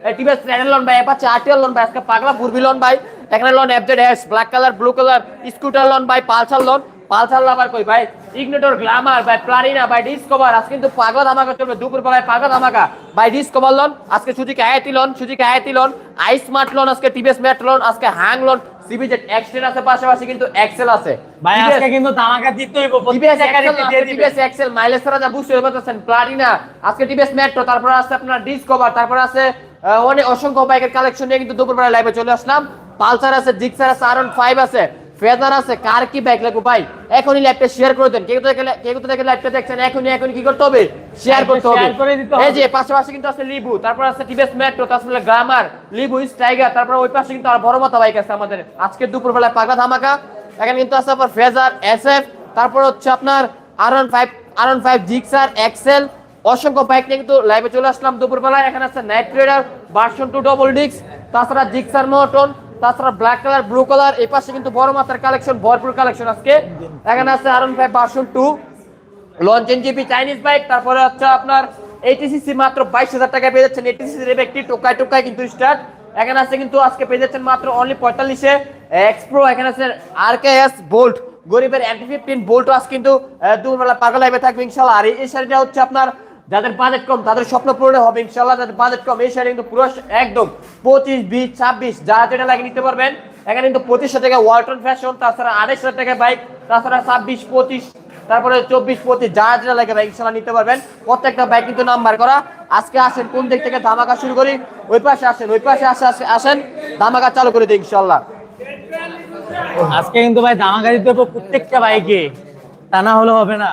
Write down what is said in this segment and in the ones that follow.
TVS লোন ভাই RTR লোন ভাই আজকে পাগলা বুরবি লোন ভাই। এখানে loan FZ S black colour blue colour scooter loan ভাই পালসার লোন। পালসার লাভার কই ভাই? ইগনিটর গ্ল্যামার ভাই প্লারিনা ভাই ডিসকভার আজকে কিন্তু পাগলা ধামাকা চলবে দুপুর বেলায় পাগলা ধামাকা। ভাই ডিসকভার লোন আজকে Suzuki Hayate loan Suzuki Hayate loan. I smart loan আজকে টিভিএস ম্যাট লোন আজকে হ্যাং লোন। এক্সটেন আছে পাশাপাশি কিন্তু এক্সেল আছে। ভাই আজকে কিন্তু ধামাকা দিতে হইব TVS XL TVS XL mileage ছাড়া যা বুঝতে পারতেছেন প্লাটিনা আজকে টিভিএস তারপর আছে আপনার ডিসকভার তারপর আছে অনেক অসংখ্য বাইকের কালেকশন নিয়ে কিন্তু দুপুরবেলা লাইভে চলে আসলাম। পালসার আছে জিক্সার আছে আর ফাইভ আছে ফেজার আছে কার কি বাইক লাগবে ভাই? এখনই লাইভটা শেয়ার করে দেন। কেউ তো কেউ তো দেখলে লাইভটা দেখছেন? এখনই এখনই কি করতে হবে? শেয়ার করতে হবে। এই যে পাশাপাশি কিন্তু আছে লিবু তারপর আছে টিভিএস মেট্রো তারপর গ্রামার লিবু স্ট্রাইগার তারপর ওই পাশে কিন্তু আর বড় মাথা বাইক আছে আমাদের। আজকে দুপুরবেলায় পাগলা ধামাকা। এখানে কিন্তু আছে আপনার ফেজার এসএফ তারপর হচ্ছে আপনার R one five R one five Gixxer XL অসংখ্য বাইক নিয়ে কিন্তু লাইভে চলে আসলাম। দুপুরবেলায় এখানে আছে night trader version two double ডিক্স তাছাড়া জিক্সার মোটন তাছাড়া ব্ল্যাক কালার ব্লু কালার এই পাশে কিন্তু বড় মাত্রার কালেকশন ভরপুর কালেকশন আজকে। এখানে আছে R one five version two launch N GP Chinese bike তারপরে হচ্ছে আপনার এইটিসিসি মাত্র বাইশ হাজার টাকায় পেয়ে যাচ্ছেন। এইটিসিসি এর একটি টোকায় টোকায় কিন্তু স্টার্ট এখানে আছে কিন্তু আজকে পেয়ে যাচ্ছেন মাত্র অনলি পঁয়তাল্লিশে। এক্সপ্রো এখানে আছে আর কে এস বোল্ট গরিবের এন্টি ফিফটিন বোল্ট আজ কিন্তু দুপুরবেলা পাগল লাইভে থাকবে ইনশাল্লাহ আর এই শাড়িটা হচ্ছে আপনার যাদের বাজেট কম তাদের স্বপ্ন পূরণে হবে ইনশাল্লাহ যাদের বাজেট কম এই শাড়ি কিন্তু পুরো একদম পঁচিশ বিশ ছাব্বিশ যা যেটা লাগে নিতে পারবেন এখানে কিন্তু পঁচিশশো টাকা ওয়ালটন ফ্যাশন তাছাড়া আড়াইশো টাকা বাইক তাছাড়া ছাব্বিশ পঁচিশ তারপরে চব্বিশ পঁচিশ যা যেটা লাগে বাইক ইনশাল্লাহ নিতে পারবেন প্রত্যেকটা বাইক কিন্তু নাম্বার করা। আজকে আসেন কোন দিক থেকে ধামাকা শুরু করি? ওই পাশে আসেন ওই পাশে আসে আসে- আসেন ধামাকা চালু করে দিই ইনশাল্লাহ আজকে কিন্তু ভাই ধামাকা দিতে প্রত্যেকটা বাইকে তা না হলে হবে না।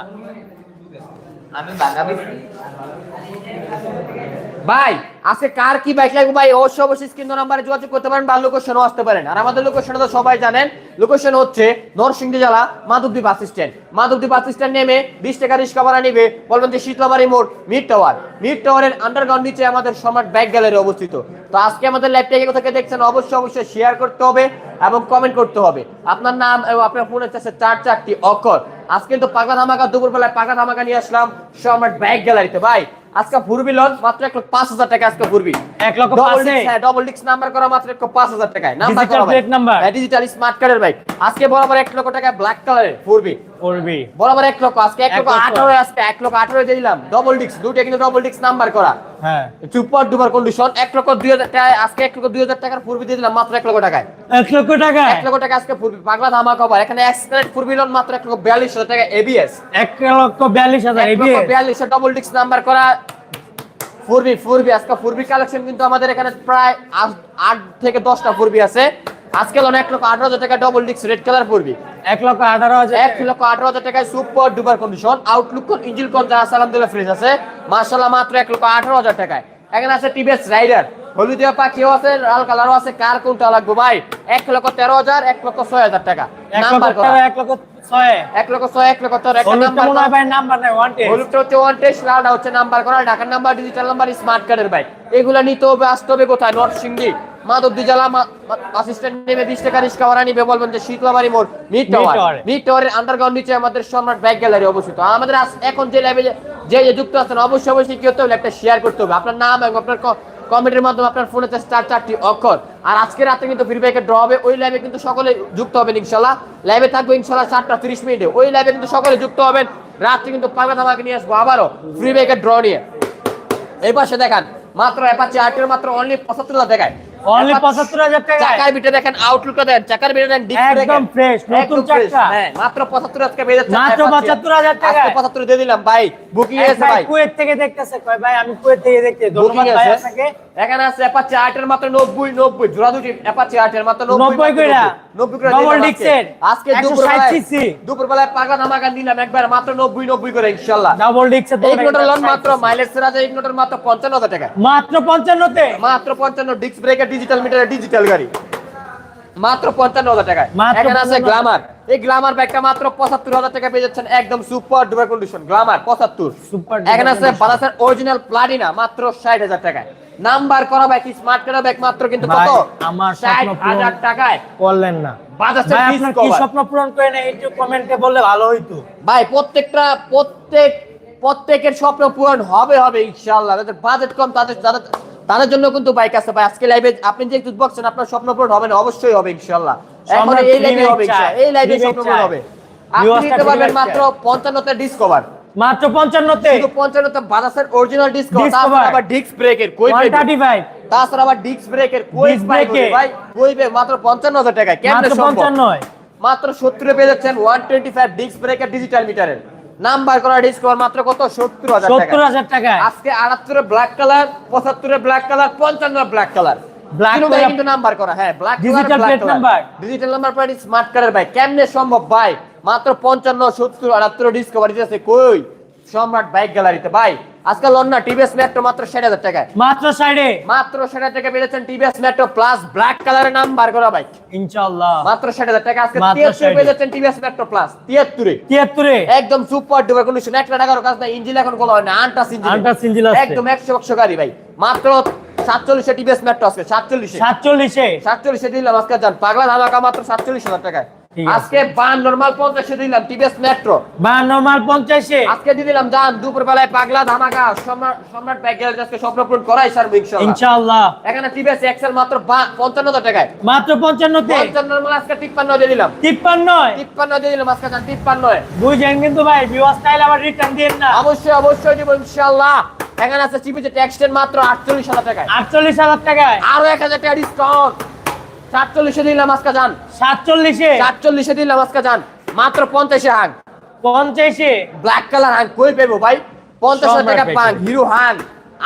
Gracias. ভাই, আজকে কার কি বাইক লাগবে? ভাই, অবশ্যই অবশ্যই স্ক্রিন নাম্বারে যোগাযোগ করতে পারেন, বা লোকেশনও আসতে পারেন। আর আমাদের লোকেশন তো সবাই জানেন লোকেশন হচ্ছে নরসিংদী জেলা, Madhabdi bus stand Madhabdi bus stand নেমে বিশ টাকা রিক্সা ভাড়া নিবে, বলবেন যে শীতলাবাড়ি মোড় মিড টাওয়ার মিড টাওয়ারের আন্ডারগ্রাউন্ড নিচে আমাদের সম্রাট ব্যাগ গ্যালারি অবস্থিত। তো আজকে আমাদের লাইভটাকে কোথা থেকে দেখছেন, অবশ্যই অবশ্যই শেয়ার করতে হবে এবং কমেন্ট করতে হবে। আপনার নাম এবং আপনার ফোনের কাছে চার চারটি অক্ষর। আজকে কিন্তু পাকা ধামাকা, দুপুরবেলায় পাকা ধামাকা নিয়ে আসলাম সম্রাট ব্যাগ গ্যালারিতে ভাই আজকে ফুরবি লঞ্চ মাত্র এক লক্ষ পাঁচ হাজার টাকা আজকে ফুরবি এক লক্ষ ডবল ডিক্স হ্যাঁ ডবল ডিক্স নাম্বার করা মাত্র এক লক্ষ পাঁচ হাজার টাকায়। নাম্বার করা? ডিজিটাল স্মার্ট কার্ডের বাইক আজকে বরাবর এক লক্ষ টাকা ব্ল্যাক কালারের ফুরবি করবি বরাবর এক লক্ষ আজকে এক লক্ষ। আঠারো আজকে এক লক্ষ আঠারো দিয়ে দিলাম ডবল দুইটা কিন্তু ডবল ডিস্ক নাম্বার করা হ্যাঁ সুপার ডুপার কন্ডিশন এক লক্ষ দুই হাজার টাকায় আজকে এক লক্ষ দুই হাজার টাকার ফুরবি দিয়ে দিলাম মাত্র এক লক্ষ টাকায় এক লক্ষ টাকা এক লক্ষ টাকা আজকে ফুরবি পাগলা ধামা কভার এখানে এক্সক্রেট ফুরবি লোন মাত্র এক লক্ষ বিয়াল্লিশ হাজার টাকা এবিএস এক লক্ষ বিয়াল্লিশ হাজার ABS বিয়াল্লিশ ডবল ডিস্ক নাম্বার করা ফুরবি ফুরবি আজকে ফুরবি কালেকশন কিন্তু আমাদের এখানে প্রায় আট- আট থেকে দশটা ফুরবি আছে আজকে লোন এক লক্ষ আঠারো হাজার টাকা ডবল ডিস্ক রেড কালার ফুরবি এক লক্ষ আঠারো হাজার এক লক্ষ আঠারো হাজার টাকায় সুপার ডুপার কন্ডিশন আউটলুক কোন ইঞ্জিন কোন যা আলহামদুলিল্লাহ ফ্রিজ আছে মার্শাল্লাহ মাত্র এক লক্ষ আঠারো হাজার টাকায় এখানে আছে টিভিএস রাইডার হলুদিয়া পাখিও আছে লাল কালারও আছে কার কোনটা লাগবে ভাই এক লক্ষ তেরো হাজার এক লক্ষ ছয় হাজার টাকা নাম্বার এক লক্ষ ছয় এক লক্ষ ছয় এক লক্ষ তেরো একটা নাম্বার মনে হলুদটা হচ্ছে ওয়ান টেস্ট লালটা হচ্ছে নাম্বার করা ঢাকার নাম্বার ডিজিটাল নাম্বার স্মার্ট কার্ডের বাইক এগুলা নিতে হবে আসতে হবে কোথায় নরসিংদী মাধবদী জেলা অ্যাসিস্ট্যান্ট নেমে বিশ টাকা রিক্সা ভাড়া নিবে বলবেন যে শীতলাবাড়ি মোড় মিড টাওয়ার। মিড টাওয়ারের আন্ডারগ্রাউন্ড নিচে আমাদের সম্রাট ব্যাগ গ্যালারি অবস্থিত। আমাদের এখন যে লেভেলে যে যুক্ত আছেন অবশ্যই অবশ্যই কি হতে হবে একটা শেয়ার করতে হবে। আপনার নাম এবং আপনার কমেন্টের মাধ্যমে আপনার ফোনে চার চারটি অক্ষর। আর আজকে রাতে কিন্তু ফ্রি ড্র হবে ওই লাইভে কিন্তু সকলে যুক্ত হবেন ইনশাল্লাহ। লাইভে থাকবে ইনশাল্লাহ চারটা তিরিশ মিনিটে। ওই লাইভে কিন্তু সকলে যুক্ত হবেন। রাত্রে কিন্তু পাগলা ধামাকে নিয়ে আসব আবারও ফ্রি ব্যাকের ড্র নিয়ে। এই পাশে দেখান মাত্র অ্যাপাচি আর্টের মাত্র অনলি পঁচাত্তর দেখায়। অনলি পঁচাত্তর হাজার টাকা। চাকার বিটে দেখেন আউটলুকটা দেন চাকার দেন ডিস্ক একদম ফ্রেশ নতুন চাকা। হ্যাঁ মাত্র 75 আজকে যাচ্ছে। মাত্র 75,000 টাকা। আজকে 75 দিয়ে দিলাম। ভাই বুকিং আছে ভাই কুয়েত থেকে দেখতেছে। কয় ভাই আমি কুয়েত থেকে দেখতে ধন্যবাদ ভাই আপনাকে। এখানে আছে অ্যাপাচি আর্টের মাত্র 90 90 জোড়া দুটি অ্যাপাচি আর্টের মাত্র 90 কইরা। 90 করে Double দিলাম আজকে। 160 দুপুরবেলায় পাগলা ধামাকা দিলাম একবার মাত্র 90 90 করে ইনশাআল্লাহ। ডাবল ডিক্সের এক নোটের লোন মাত্র মাইলেজ রাজা এক নোটের মাত্র 55000 টাকা। মাত্র পঞ্চান্নতে? মাত্র পঞ্চান্ন ডিস্ক ব্রেকের ডিজিটাল মিটারের ডিজিটাল গাড়ি। মাত্র পঞ্চান্ন হাজার টাকায় এখানে আছে 55,000 গ্লামার এই গ্লামার ব্যাগটা মাত্র পঁচাত্তর হাজার টাকা পেয়ে যাচ্ছেন একদম সুপার ডুপার কন্ডিশন গ্লামার পঁচাত্তর। Duper এখানে আছে বালাসের অরিজিনাল প্লাটিনা মাত্র ষাট হাজার টাকায়। নাম্বার করা ব্যাগ স্মার্ট করা ব্যাগ মাত্র কিন্তু কত? আমার ষাট হাজার টাকায়। করলেন না। বাজাজের ভাই disc আপনার কি স্বপ্ন পূরণ করে না একটু কমেন্টে বললে ভালো হইতো। ভাই প্রত্যেকটা প্রত্যেক প্রত্যেকের স্বপ্ন পূরণ হবে হবে ইনশাআল্লাহ। যাদের বাজেট কম তাদের যাদের তাদের জন্য কিন্তু বাইক আছে। ভাই আজকে লাইভে আপনি যে একটু বলছেন আপনার স্বপ্ন পূরণ হবে না অবশ্যই হবে ইনশাআল্লাহ। সম্রাট এই লাইভে হবে এই লাইভে remake স্বপ্ন পূরণ চায়। হবে। আপনি নিতে পারবেন মাত্র চায়। পঞ্চান্নতে ডিসকভার মাত্র পঞ্চান্নতে? শুধু পঞ্চান্নতে বাজাসের অরিজিনাল ডিসকভার Discover। আবার ডিস্ক ব্রেকের কই তাছাড়া আবার ব্রেকের কই? ভাই মাত্র মাত্র সত্তরে পেয়ে যাচ্ছেন ডিস্ক ব্রেকের ডিজিটাল মিটারের নাম্বার করা ডিসকভার মাত্র কত? সত্তর হাজার টাকা। আজকে আটাত্তরে ব্ল্যাক কালার পঁচাত্তরে ব্ল্যাক কালার পঞ্চান্ন ব্ল্যাক কালার Black তিনটাই কিন্তু নাম্বার করা হ্যাঁ black Digital plate number? Digital number plate smart colour ভাই। কেমনে সম্ভব ভাই? মাত্র পঞ্চান্ন সত্তর আটাত্তর ডিসকভার দিতেছে। কই? সম্রাট বাইক গ্যালারিতে ভাই আজকে লন্না টিভিএস মেট্রো মাত্র ষাট হাজার টাকায়। মাত্র সাইডে মাত্র ষাট হাজার টাকা পেয়েছেন টিভিএস মেট্রো প্লাস ব্ল্যাক কালারের নাম্বার করা বাইক ইনশাল্লাহ মাত্র ষাট হাজার টাকা। আজকে মাত্র তিয়াত্তর 60 পেয়ে যাচ্ছেন টিভিএস মেট্রো প্লাস তিয়াত্তরে। তিয়াত্তরে। একদম সুপার ডুপার কন্ডিশন একটা টাকার কাজ না ইঞ্জিন এখন বলা হয় না। আনটাস ইঞ্জিন একদম একশো একশো গাড়ি ভাই। মাত্র সাতচল্লিশে টিভিএস মেট্রো আজকে সাতচল্লিশে। সাতচল্লিশে? সাতচল্লিশে দিলাম আজকে যান। পাগলা ধামাকা মাত্র সাতচল্লিশ হাজার টাকায়। আজকে বান নর্মাল পঞ্চাশে দিলাম টিভিএস মেট্রো বা নর্মাল পঞ্চাশে? আজকে দিয়ে দিলাম যান দুপুর বেলায় পাগলা ধামাকা সম্রাট সম্রাট ব্যাগ গ্যালারি আজকে স্বপ্ন পূরণ করাই স্যার ইনশাআল্লাহ এখানে টিভিএস এক্সেল মাত্র পঞ্চান্ন হাজার টাকায়। মাত্র পঞ্চান্নতে? পঞ্চান্ন নর্মাল আজকে তিপ্পান্ন দিয়ে দিলাম। তিপ্পান্নয়? তিপ্পান্ন দিয়ে দিলাম আজকে যান তিপ্পান্ন বুঝেন কিন্তু ভাই বিওয়াস স্টাইল আবার রিটার্ন দিন না। অবশ্যই অবশ্যই দিব ইনশাআল্লাহ এখানে আছে চিপিতে ট্যাক্সটের মাত্র আটচল্লিশ হাজার টাকায়। আটচল্লিশ হাজার টাকায়? আরও এক হাজার টাকা ডিসকাউন্ট সাতচল্লিশে দিলাম আজকে যান সাতচল্লিশে? সাতচল্লিশে দিলাম আজকে যান মাত্র পঞ্চাশে হাং। পঞ্চাশে? ব্ল্যাক কালার হাং কই পেবো ভাই? পঞ্চাশ হাজার টাকা পান। হিরো হাং।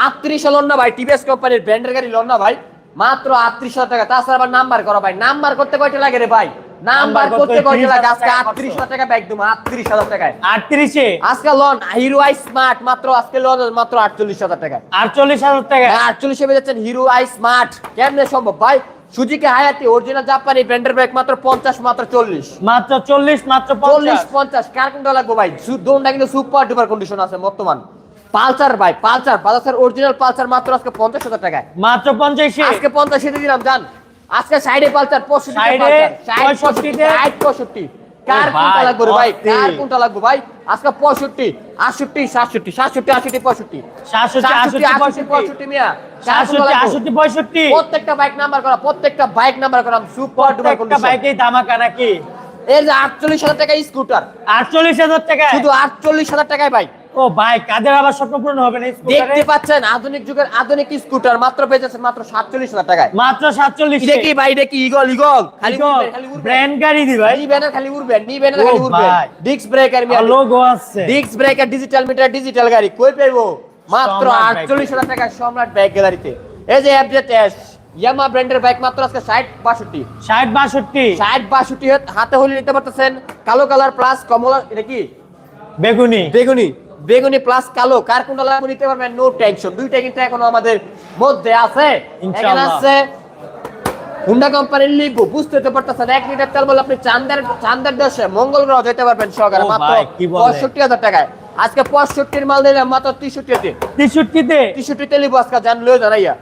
আটত্রিশ লন না ভাই টিভিএস কোম্পানির ব্র্যান্ডের গাড়ি লন না ভাই। মাত্র আটত্রিশ হাজার টাকা। তাছাড়া আবার নাম্বার করা ভাই। নাম্বার করতে কয়টা লাগে রে ভাই? নাম্বার করতে লাগে আজকে টাকা? ব্যাগ দেবো আটত্রিশ হাজার টাকায় আটত্রিশে? আজকে লন হিরো আই স্মার্ট মাত্র আজকে লন মাত্র আটচল্লিশ হাজার টাকায় আটচল্লিশ হাজার টাকা। হ্যাঁ, আটচল্লিশে বেজেছেন হিরো আই স্মার্ট কেমনে সম্ভব? ভাই সুজুকি হায়াতি অরিজিনাল জাপানি ব্র্যান্ডের ব্যাগ মাত্র পঞ্চাশ মাত্র চল্লিশ। মাত্র চল্লিশ মাত্র চল্লিশ পঞ্চাশ। পঞ্চাশ কার কোনটা লাগবে ভাই? দোনটা কিন্তু সুপার ডুপার কন্ডিশন আছে বর্তমান। পালসার ভাই পালসার পালসার অরিজিনাল পালসার মাত্র আজকে পঞ্চাশ হাজার টাকায়। মাত্র পঞ্চাশে। আজকে পঞ্চাশে দিয়ে দিলাম জান। আজকে সাইডে এ পঁয়ষট্টিতে? ষাট পঁয়ষট্টি। কার ও কোনটা লাগবে ভাই? কার কোনটা লাগবে ভাই? আজকে পঁয়ষট্টি আটষট্টি সাতষট্টি সাতষট্টি আষট্টি পঁয়ষট্টি। সাতষট্টি আষট্টি আষট্টি পঁয়ষট্টি। পঁয়ষট্টি মিয়া কার কোনটা সাতষট্টি লাগবে? আষট্টি পঁয়ষট্টি। প্রত্যেকটা বাইক নাম্বার করা প্রত্যেকটা বাইক নাম্বার করা সুপার ডুপার প্রত্যেকটা কন্ডিশন বাইকেই ধামাকা নাকি? এর যে আটচল্লিশ হাজার টাকা স্কুটার আটচল্লিশ হাজার টাকা শুধু আটচল্লিশ হাজার টাকায় বাইক ও ভাই কাদের আবার স্বপ্ন পূরণ হবে না দেখতে পাচ্ছেন আধুনিক যুগের আধুনিক স্কুটার মাত্র পেয়েছে মাত্র সাতচল্লিশ হাজার টাকায়। মাত্র সাতচল্লিশ কি ভাই কি ইগল ইগল খালি। ব্র্যান্ড গাড়ি দি ভাই। ব্যানার খালি উড়বে নি ব্যানার খালি উড়বে ডিস্ক ব্রেকার লোগো আছে। Disc breaker digital meter digital গাড়ি। কই পাইবো? মাত্র আটচল্লিশ হাজার টাকা সম্রাট বাইক গ্যালারিতে এই যে অ্যাপডেট এস ইয়ামা ব্র্যান্ডের বাইক মাত্র আজকে ষাট বাষট্টি। ষাট বাষট্টি। ষাট বাষট্টি হাতে হলে নিতে পারতেছেন। কালো কালার প্লাস কমলা এটা কি? বেগুনি। বেগুনি। বেগুনি প্লাস কালো। কার কোনটা লাগবে নিতে পারবেন? নো টেনশন দুইটা কিন্তু এখনও আমাদের মধ্যে আছে। এখানে ইনশাআল্লাহ। আছে হুন্ডা কোম্পানির লিবু বুঝতে তো পারতেছেন এক লিটার তেল বলে আপনি চান্দের চান্দের দেশে মঙ্গল গ্রহ যেতে পারবেন সহকারে। মাত্র? পঁয়ষট্টি হাজার টাকায়। আজকে পঁয়ষট্টির মাল দিলাম মাত্র তেষট্টিতে। তেষট্টিতে? তেষট্টিতে লিবু আজকে জান লয়ে জানাইয়া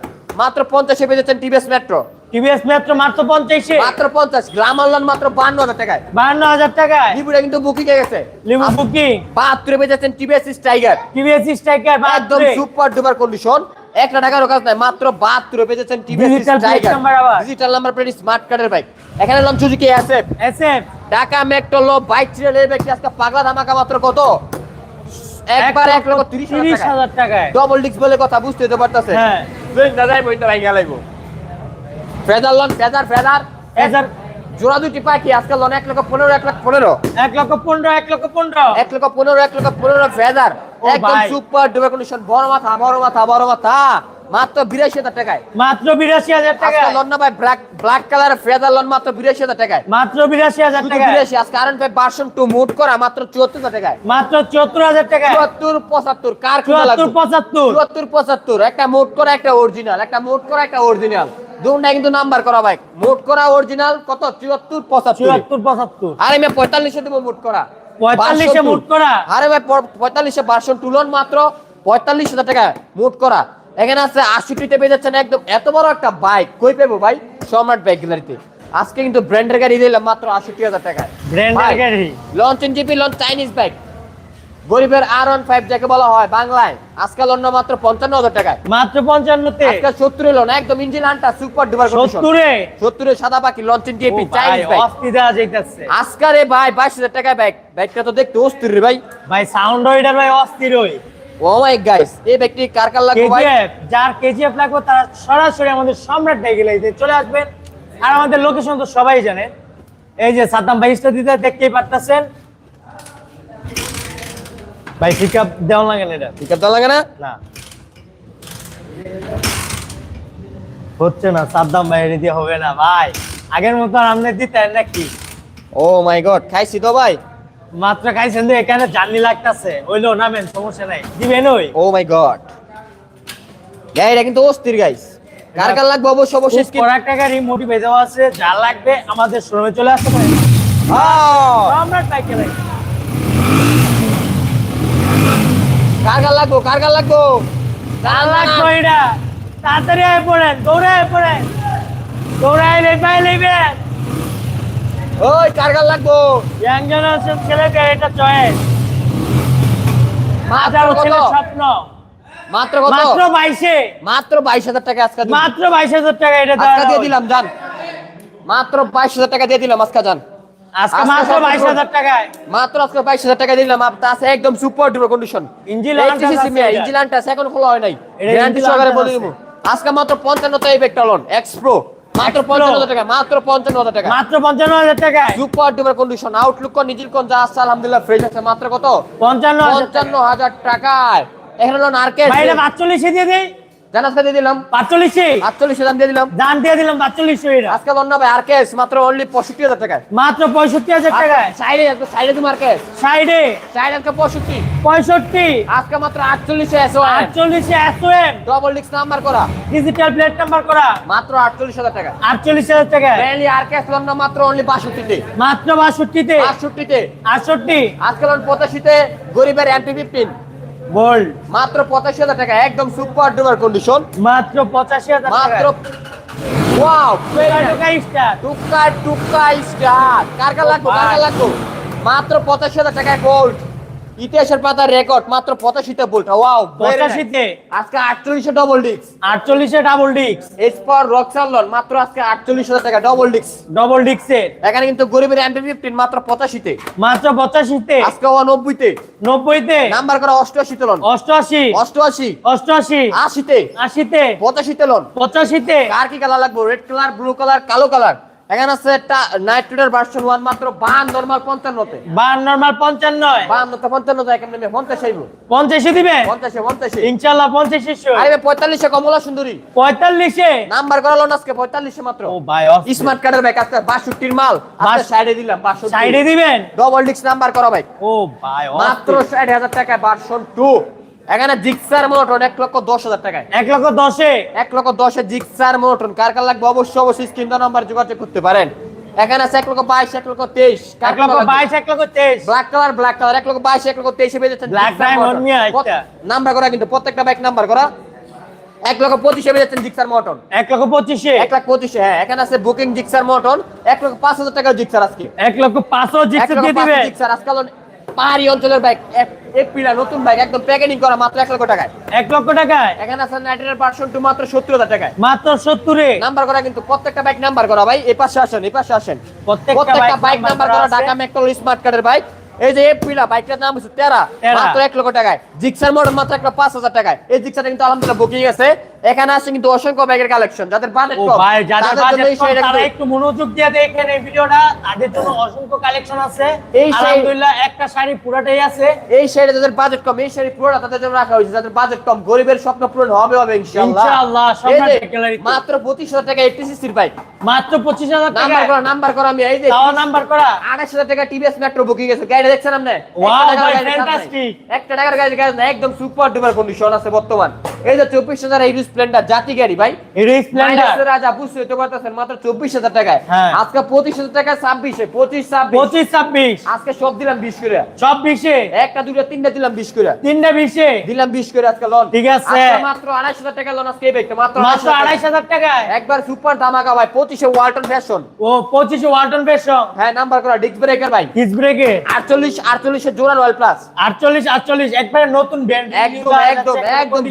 মাত্র পঞ্চাশে পেয়েছেন টিভিএস মেট্রো টিভিএস মাত্র পঞ্চাশে। মাত্র পঞ্চাশ গ্রাম অনলাইন মাত্র বান্ন হাজার টাকায়। বাহান্ন হাজার টাকায়। লিবুটা কিন্তু বুকিং হয়ে গেছে। লিবু booking. TVS tiger TVS striker একদম সুপার ডুপার কন্ডিশন একটা টাকার কাজ নাই মাত্র টিভিএস আবার। ডিজিটাল নাম্বার প্লেট স্মার্ট কার্ডের বাইক এখানে launch Suzuki SF SF Dhaka মেট্রোলো bike আজকে পাগলা ধামাকা মাত্র কত? একবার এক লক্ষ তিরিশ তিরিশ হাজার টাকায়। ডবল ডিস্ক বলে কথা বুঝতে তো পারতেছে হ্যাঁ। দাদাই বইতে ভাই গেলাইবো ফেদার লন ফেদার ফেদার। ফেদার। জোড়া দুটি পাখি আজকে লোন এক লক্ষ পনেরো এক লক্ষ পনেরো। এক লক্ষ পনেরো এক লক্ষ পনেরো। এক লক্ষ পনেরো এক লক্ষ পনেরো ফেদার। একদম। সুপার ডুবে কন্ডিশন বড় মাথা বড় মাথা বড় মাথা। মাত্র বিরাশি হাজার টাকায়। মাত্র বিরাশি হাজার টাকা লন ভাই ব্ল্যাক ব্ল্যাক কালার ফেদার লন মাত্র বিরাশি হাজার টাকায়। মাত্র বিরাশি হাজার টাকা বিরাশি আজকে আরন ভাই টু মুড করা মাত্র চুয়াত্তর হাজার টাকায়। মাত্র চুয়াত্তর হাজার টাকা চুয়াত্তর পঁচাত্তর কার চুয়াত্তর পঁচাত্তর। চুয়াত্তর পঁচাত্তর একটা মোট করা একটা অরিজিনাল একটা মোট করা একটা অরিজিনাল দুটা কিন্তু নাম্বার করা ভাই। মোট করা অরিজিনাল কত? চুয়াত্তর পঁচাত্তর। চুয়াত্তর পঁচাত্তর। আরে আমি পঁয়তাল্লিশে দেবো মোট করা। 45 এ মোট করা? আরে ভাই পঁয়তাল্লিশে ভার্সন টুলন মাত্র পঁয়তাল্লিশ হাজার টাকা মোট করা। এখানে আছে আশিটিতে পেয়ে যাচ্ছেন একদম। এত বড় একটা বাইক কই পেবো ভাই? সম্রাট বাইক গ্যালারিতে আজকে কিন্তু ব্র্যান্ডের গাড়ি দিলাম মাত্র আশিটি হাজার টাকায়। ব্র্যান্ডের গাড়ি? Launch GP launch Chinese bike গরিবের আর ওয়ান ফাইভ যাকে বলা হয় বাংলায়। আজকাল অন্য মাত্র পঞ্চান্ন হাজার টাকায়। মাত্র পঞ্চান্নতে? আজকাল সত্তর এলো না একদম ইঞ্জিন আনটা সুপার ডুপার সত্তরে? সত্তরের সাদা পাখি টিএপি ভাই, চাইনিজ বাইক আজকাল ভাই বাইশ হাজার টাকায় বাইক বাইকটা তো দেখতে অস্থির ভাই। ভাই সাউন্ড ভাই অস্থির ও মাই গাইস এই ব্যক্তি কার কার লাগবে ভাই? যার কেজিএফ লাগবে তারা সরাসরি আমাদের সম্রাট ডাইগেলাইতে চলে আসবেন। আর আমাদের লোকেশন তো সবাই জানেন এই যে সাদ্দাম বাইশটা দিতে দেখতেই পারতেছেন। ভাই পিক আপ দেওয়া লাগে না এটা? ঠিক আছে লাগে না? না। হচ্ছে না সাদ্দাম ভাই দিয়ে হবে না ভাই। আগের মতো আর আপনি দিতেন নাকি? ও মাই গড খাইছি তো ভাই। মাত্র খাইছেন তো এখানে জার্নি লাগতেছে। নামেন সমস্যা নাই। দিবেন ওই? Oh my god. কিন্তু অস্থির গাইস। কার কার লাগবে? অবশ্যই অবশ্যই স্ক্রিন কয়েক টাকা রিমোটি পেয়ে দেওয়া আছে যা লাগবে আমাদের শোরুমে চলে আসতে সম্রাট বাইকে কার কার লাগবে? কার কার লাগবে? কার লাগবে এটা তাড়াতাড়ি আয় পড়েন দৌড়ে আয় পড়েন। দৌড়ায় লেপাই লেবেন ওই কার কার লাগবে? ইয়াং জেনারেশন এটা চয়েস মাত্র কত? স্বপ্ন। মাত্র কত? মাত্র বাইশে। মাত্র বাইশ হাজার টাকা আজকে। মাত্র বাইশ হাজার টাকা এটা আজকে দিয়ে দিলাম জান। মাত্র বাইশ হাজার টাকা দিয়ে দিলাম আজকে জান। আজকে মাত্র সব বাইশ পুরো- হাজার টাকায়। মাত্র আজকে বাইশ হাজার টাকা দিলাম আছে একদম super duper condition engine. Engine আনটাস এখন খোলা হয় নাই। গ্যারান্টি সহকারে বলে। দিব। আজকে মাত্র পঞ্চান্ন টাকা এই ব্যাগটা লন এক্স প্রো মাত্র পঞ্চান্ন হাজার টাকা মাত্র পঞ্চান্ন হাজার টাকা। মাত্র পঞ্চান্ন হাজার টাকা। সুপার ডুপার কন্ডিশন আউটলুক নিজের কোন যা আছে আলহামদুলিল্লাহ ফ্রেশ আছে মাত্র কত? পঞ্চান্ন পঞ্চান্ন হাজার টাকায়। এখানে হলো নারকেল দিয়ে দিই। জানাস দিয়ে দিলাম। পাঁচচল্লিশে আটচল্লিশ হাজার দিয়ে দিলাম। দান দিয়ে দিলাম পাঁচচল্লিশে আজকে অন্য ভাই আর কেস মাত্র অনলি পঁয়ষট্টি হাজার টাকায়। মাত্র পঁয়ষট্টি হাজার টাকায়। সাইডে সাইডে তোমার কেস। সাইডে? সাইড আজকে পঁয়ষট্টি। পঁয়ষট্টি? আজকে মাত্র আটচল্লিশে এসো আটচল্লিশে এসওএম ডবল ডিক্স নাম্বার করা। ডিজিটাল প্লেট নাম্বার করা। মাত্র আটচল্লিশ হাজার টাকা আটচল্লিশ হাজার টাকায়। ব্র্যান্ডলি আর কেস লন্ডন মাত্র অনলি বাষট্টিতে। মাত্র বাষট্টিতে? বাষট্টিতে। আটষট্টি? আজকে লন পঁচাশিতে গরিবের এমপি ফিফটিন গোল্ড মাত্র পঁচাশি হাজার টাকা একদম সুপার ডুপার কন্ডিশন মাত্র পঁচাশি হাজার মাত্র টাকা ওয়াও স্টার টুকা টুকা স্টার কার কার লাগবো কার কার লাগবো? মাত্র পঁচাশি হাজার টাকায় গোল্ড ইতিহাসের পাতার রেকর্ড মাত্র পঁচাশিতে বোল্ট ওয়াও পঁচাশিতে? আজকে আটচল্লিশে ডবল ডিক্স আটচল্লিশে ডাবল ডিক্স এসপর রক্সালন মাত্র আজকে আটচল্লিশ হাজার টাকা ডবল ডিক্স ডবল ডিক্সের এখানে কিন্তু গরিবের এমপি ফিফটিন মাত্র পঁচাশিতে। মাত্র পঁচাশিতে। আজকে ও নব্বইতে। নব্বইতে। নাম্বার করা অষ্টআশিতে লন অষ্টআশি। অষ্টআশি। অষ্টআশি। আশিতে। আশিতে। পঁচাশিতে লন পঁচাশিতে। কার কি কালার লাগবে? রেড কালার ব্লু কালার কালো কালার এখানে আছে একটা নাইট টুডের ভার্সন ওয়ান মাত্র বান নর্মাল পঞ্চান্নতে। বার নর্মাল পঞ্চান্ন বাহান্নতে পঞ্চান্ন যায় কেমন নেবে পঞ্চাশ আইব। পঞ্চাশে দিবে? পঞ্চাশে পঞ্চাশে। ইনশাল্লাহ পঞ্চাশে আরে পঁয়তাল্লিশে কমলা সুন্দরী। পঁয়তাল্লিশে? নাম্বার করা লোন আজকে পঁয়তাল্লিশে মাত্র। ও ভাই স্মার্ট কার্ডের ব্যাগ আজকে বাষট্টির মাল। আজকে সাইডে দিলাম বাষট্টি। সাইডে দিবেন? ডবল ডিক্স নাম্বার করা ভাই ও ভাই মাত্র ষাট হাজার টাকায় ভার্সন টু এখানে জিক্সার মোটন এক লক্ষ দশ হাজার টাকায় এক লক্ষ দশে এক লক্ষ দশে জিক্সার মোটন কার কার লাগবে অবশ্যই অবশ্যই স্ক্রিন নাম্বার যোগাযোগ করতে পারেন এখানে আছে এক লক্ষ বাইশ এক লক্ষ তেইশ এক লক্ষ বাইশ এক লক্ষ তেইশ ব্ল্যাক কালার ব্ল্যাক কালার এক লক্ষ বাইশ এক লক্ষ তেইশে নিয়ে একটা। নাম্বার করা কিন্তু প্রত্যেকটা বাইক নাম্বার করা এক লক্ষ পঁচিশে বেঁধেছেন জিক্সার মোটন এক লক্ষ পঁচিশে এক লাখ পঁচিশে হ্যাঁ এখানে আছে বুকিং জিক্সার মোটন এক লক্ষ পাঁচ হাজার টাকার জিক্সার আজকে এক লক্ষ পাঁচশো এক জিক্সে লক্ষ দিয়ে দিবে জিক্সার আজকাল পাহাড়ি অঞ্চলের বাইক নতুন বাইক একদম প্যাকেটিং করা মাত্র এক লক্ষ টাকায়। এক লক্ষ টাকায়? এখানে আছে পার্সন টু মাত্র সত্তর হাজার টাকায়। মাত্র সত্তরে? নাম্বার করা কিন্তু প্রত্যেকটা বাইক নাম্বার করা ভাই এই পাশে আসেন এই পাশে আসেন। প্রত্যেকটা বাইক নাম্বার করা। ঢাকা মেট্রো স্মার্ট কার্ডের বাইক এই যে এপ্রিলা বাইকটার নাম হচ্ছে তেরা তেরা। মাত্র এক লক্ষ টাকায়। জিক্সার মডেল মাত্র একটা পাঁচ হাজার টাকায়। এই জিক্সারটা কিন্তু আলহামদুলিল্লাহ বুকিং আছে। এখানে আছে কিন্তু অসংখ্য বাইকের কালেকশন যাদের বাজেট কম ভাই যাদের বাজেট কম তারা একটু- মনোযোগ দিয়ে দেখেন এই ভিডিওটা তাদের জন্য অসংখ্য কালেকশন আছে এই আলহামদুলিল্লাহ একটা শাড়ি পুরাটাই আছে এই শাড়ি যাদের বাজেট কম এই শাড়ি পুরোটা তাদের জন্য রাখা হয়েছে যাদের বাজেট কম গরিবের স্বপ্ন পূরণ হবে হবে ইনশাআল্লাহ ইনশাআল্লাহ, এই মাত্র পঁচিশ হাজার টাকা এইটি সিসির বাইক মাত্র পঁচিশ হাজার টাকা নাম্বার করা নাম্বার করা আমি এই যে তাও নাম্বার করা আড়াইশ হাজার টাকা টিভিএস মেট্রো বুকিং গেছে গাড়ি দেখছেন আপনি টাকার ভাই, fantastic. একটা টাকার গাড়ি গাড়ি একদম সুপার ডুপার কন্ডিশন আছে বর্তমান এই যে চব্বিশ হাজার ইউজ স্প্লেন্ডার জাতি গাড়ি ভাই। এটা স্প্লেন্ডার রাজা বুঝতে তো পারতেছেন মাত্র চব্বিশ হাজার টাকায়। হ্যাঁ। আজকে পঁচিশ হাজার টাকায় ছাব্বিশে পঁচিশ ছাব্বিশ। পঁচিশ ছাব্বিশ। আজকে সব দিলাম বিশ করে। সব বিশে একটা দুটো তিনটা দিলাম বিশ করে। তিনটা বিশে। দিলাম বিশ করে আজকে লোন ঠিক আছে। মাত্র আড়াইশ হাজার টাকা লোন আজকে এই মাত্র মাত্র আড়াইশ হাজার টাকায়। একবার সুপার ধামাকা ভাই পঁচিশে ওয়ালটন ফ্যাশন ও পঁচিশে ওয়ালটন পেশন হ্যাঁ নাম্বার করা ডিস্ক ব্রেকার ভাই। কিস ব্রেকে আটচল্লিশ আটচল্লিশে জোড়া রয়্যাল প্লাস আটচল্লিশ আটচল্লিশ একবারে নতুন ব্র্যান্ড একদম একদম একদম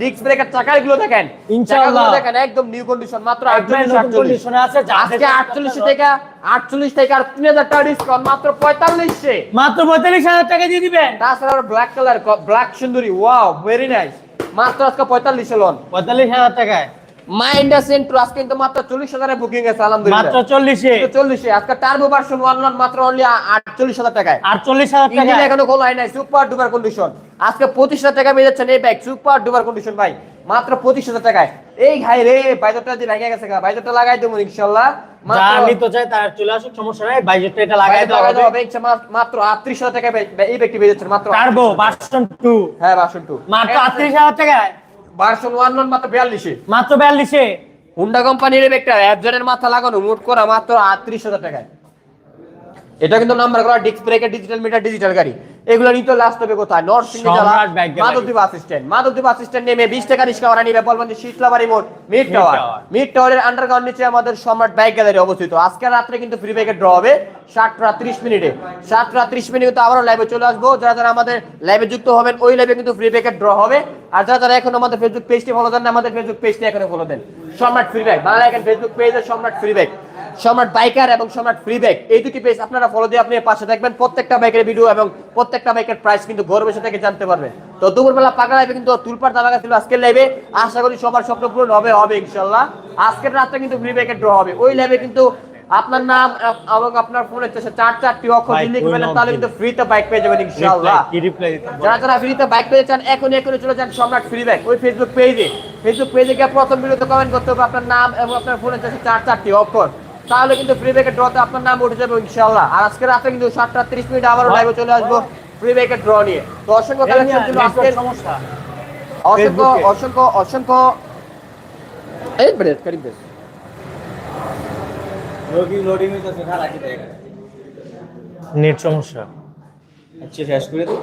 ডিস্ক ব্রেকার চাকাগুলো দেখেন। ইনশাআল্লাহ। দেখেন একদম নিউ কন্ডিশন মাত্র একবারে 48 কন্ডিশনে আছে আজকে 48 থেকে 48 থেকে আর 3000 টাকা ডিসকাউন্ট মাত্র 45 এ মাত্র পঁয়তাল্লিশ হাজার টাকা দিয়ে দিবেন। তাছাড়া ব্ল্যাক কালার ব্ল্যাক সুন্দরী ওয়াও ভেরি নাইস মাত্র আজকে 45 এ লোন পঁয়তাল্লিশ হাজার টাকায়। মাইন্ডা সেন্ট্রো আজকে কিন্তু মাত্র 40 হাজারে বুকিং আছে আলহামদুলিল্লাহ। মাত্র চল্লিশে। 40 এ আজকে টার্বো ভার্সন 1 লোন মাত্র অনলি 48 হাজার টাকায়। আটচল্লিশ হাজার টাকা এখনও খোলা হয় নাই সুপার ডুপার কন্ডিশন আজকে পঁচিশ হাজার টাকা পেয়ে যাচ্ছেন এই বাইক সুপার ডুপার কন্ডিশন ভাই। মাত্র পঁচিশ হাজার টাকায়। এই ঘাই রে বাইজারটা যে লাগিয়ে গেছে বাইজারটা লাগাই দেবো ইনশাল্লাহ। যা চাই তার চলে আসুক সমস্যা নাই এটা লাগাই দেওয়া হবে। মাত্র টাকা এই ব্যক্তি পেয়ে মাত্র টার্বো ভার্সন হ্যাঁ মাত্র টাকায়? ভার্সন নন হুন্ডা কোম্পানির একটা মাথা লাগানো মোট করা মাত্র আটত্রিশ হাজার টাকায়। এটা কিন্তু নাম্বার করা ডিস্ক ব্রেকের ডিজিটাল মিটার ডিজিটাল গাড়ি। এগুলো নিতে লাস্ট হবে কোথায়? North bag Madhabdwip bus stand Madhabdwip bus stand নেমে বিশ টাকা রিক্সা ভাড়া নিবে বলবন্দি শীতলাবাড়ি মোড় মিড টাওয়ার। মিড টাওয়ারের আন্ডারগ্রাউন্ড নিচে আমাদের সম্রাট বাইক গ্যালারি অবস্থিত। আজকে রাত্রে কিন্তু ফ্রি বাইকের ড্র হবে। সাতটা ত্রিশ মিনিটে। সাতটা ত্রিশ মিনিটে কিন্তু আবারও লাইভে চলে আসব। যারা যারা আমাদের লাইভে যুক্ত হবেন ওই লাইভে কিন্তু ফ্রি বাইকের ড্র হবে। আর যারা যারা এখন আমাদের ফেসবুক পেজটি ফলো দেন না, আমাদের ফেসবুক পেজটি এখনও ফলো দেন। সম্রাট ফ্রি বাইক বাংলা এখন ফেসবুক পেজে সম্রাট ফ্রি বাইক সম্রাট বাইকার এবং সম্রাট ফ্রি বাইক এই দুটি পেজ আপনারা ফলো দিয়ে আপনি পাশে থাকবেন। প্রত্যেকটা বাইকের ভিডিও এবং প্রত্যেকটা বাইকের প্রাইস কিন্তু ঘর বসে থেকে জানতে পারবেন তো দুপুরবেলা পাকা লাইভে কিন্তু তুলপার দাবাগা ছিল আজকের লাইভে আশা করি সবার স্বপ্ন পূরণ হবে হবে ইনশাল্লাহ আজকের রাতে কিন্তু ফ্রি বাইকের ড্র হবে। ওই লাইভে কিন্তু আপনার নাম এবং আপনার ফোনের চার চারটি অক্ষর লিখে ফেলেন তাহলে? কিন্তু ফ্রিতে বাইক পেয়ে যাবেন ইনশাল্লাহ কি রিপ্লাই দিতে যারা যারা ফ্রিতে বাইক পেয়ে চান এখন এখনই চলে যান সম্রাট ফ্রি বাইক ওই ফেসবুক পেজে ফেসবুক পেজে গিয়ে প্রথম ভিডিওতে কমেন্ট করতে হবে আপনার নাম এবং আপনার কাছে চার চারটি অক্ষর। তাহলে কিন্তু ফ্রি বাইকের ড্রতে আপনার নাম উঠে যাবে ইনশাআল্লাহ। আর আজকে রাতে কিন্তু সাতটা ত্রিশ মিনিট আবারও লাইভে চলে আসব ফ্রি বাইকের ড্র নিয়ে। তো অসংখ্য কালেকশন ছিল আজকের। সমস্যা। অসংখ্য অসংখ্য অসংখ্য। এই ব্রেড করিম বেশ নেট সমস্যা। আচ্ছা শেষ করে দিই